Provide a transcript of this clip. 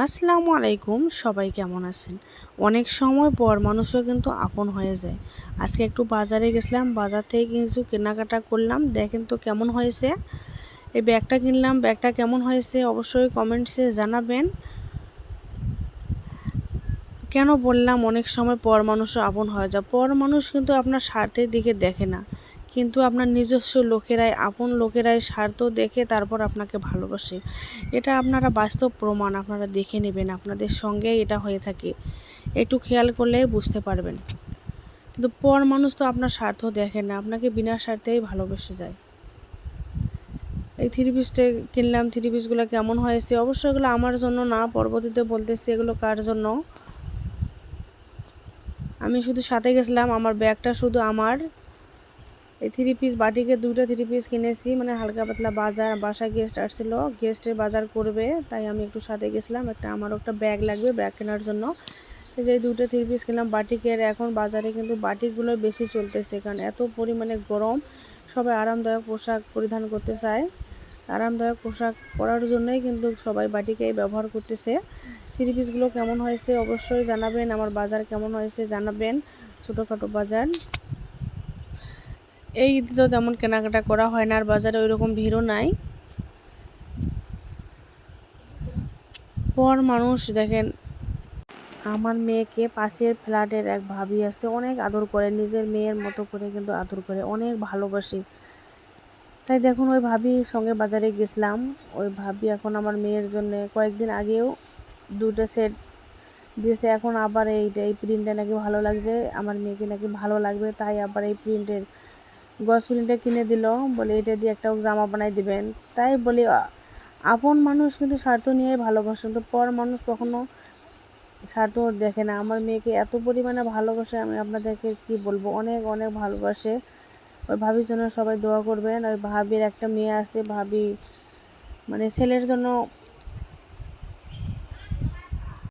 আসসালামু আলাইকুম, সবাই কেমন আছেন? অনেক সময় পর মানুষও কিন্তু আপন হয়ে যায়। আজকে একটু বাজারে গেছিলাম, বাজার থেকে কিছু কেনাকাটা করলাম, দেখেন তো কেমন হয়েছে। এই ব্যাগটা কিনলাম, ব্যাগটা কেমন হয়েছে অবশ্যই কমেন্টসে জানাবেন। কেন বললাম, অনেক সময় পর মানুষও আপন হয়ে যায়। পর মানুষ কিন্তু আপনার স্বার্থের দিকে দেখে না। কিন্তু আপনার নিজস্ব লোকেরাই, আপন লোকেরাই স্বার্থ দেখে তারপর আপনাকে ভালোবাসে। এটা আপনারা বাস্তব প্রমাণ আপনারা দেখে নেবেন, আপনাদের সঙ্গে এটা হয়ে থাকে। একটু খেয়াল করলে বুঝতে পারবেন। কিন্তু পর মানুষ তো আপনার স্বার্থ দেখে না, আপনাকে বিনা স্বার্থেই ভালোবেসে যায়। এই থ্রি পিসটা কিনলাম থ্রি পিসগুলো কেমন হয়েছে? অবশ্যই এগুলো আমার জন্য না, পরবর্তীতে বলতেছি এগুলো কার জন্য? আমি শুধু সাথে গেছিলাম, আমার ব্যাগটা শুধু আমার। এই থ্রি পিস বাটিকে দুটো থ্রি পিস কিনেছি মানে হালকা পাতলা বাজার, বাসায় গেস্ট আসছিল। গেস্টের বাজার করবে, তাই আমি একটু সাথে গেছিলাম। একটা আমারও একটা ব্যাগ লাগবে ব্যাগ কেনার জন্য। এই যে দুটো থ্রি পিস কিনলাম, বাটিকের এখন বাজারে কিন্তু বাটিকগুলো বেশি চলতেছে, কারণ এত পরিমাণে গরম। সবাই আরামদায়ক পোশাক পরিধান করতে চায়। আরামদায়ক পোশাক পরার জন্যই কিন্তু সবাই বাটিকেই ব্যবহার করতেছে। থ্রি পিসগুলো কেমন হয়েছে অবশ্যই জানাবেন, আমার বাজার কেমন হয়েছে জানাবেন। ছোটোখাটো বাজার। এই ঈদে তো তেমন কেনাকাটা করা হয় না, আর বাজারে ওই রকম ভিড়ও নাই। পর মানুষ দেখেন, আমার মেয়েকে পাশের ফ্ল্যাটের এক ভাবি আছে, অনেক আদর করে, নিজের মেয়ের মতো করে কিন্তু আদর করে, অনেক ভালোবাসে। তাই দেখুন, ওই ভাবির সঙ্গে বাজারে গেছিলাম। ওই ভাবি এখন আমার মেয়ের জন্য কয়েকদিন আগেও দুটো সেট দিয়েছে, এখন আবার এইটা, এই প্রিন্টটা নাকি ভালো লাগছে, আমার মেয়েকে নাকি ভালো লাগবে, তাই আবার এই প্রিন্টের গস প্রিন্টটা কিনে দিল, বলে এটা দিয়ে একটা জামা বানাই দিবেন। তাই বলি আপন মানুষ কিন্তু স্বার্থ নিয়ে ভালোবাসেন তো পর মানুষ কখনো স্বার্থ দেখে না। আমার মেয়েকে এত পরিমাণে ভালোবাসে, আমি আপনাদেরকে কি বলব? অনেক অনেক ভালোবাসে। ওই ভাবির জন্য সবাই দোয়া করবেন। ওই ভাবির একটা মেয়ে আছে, ভাবি মানে ছেলের জন্য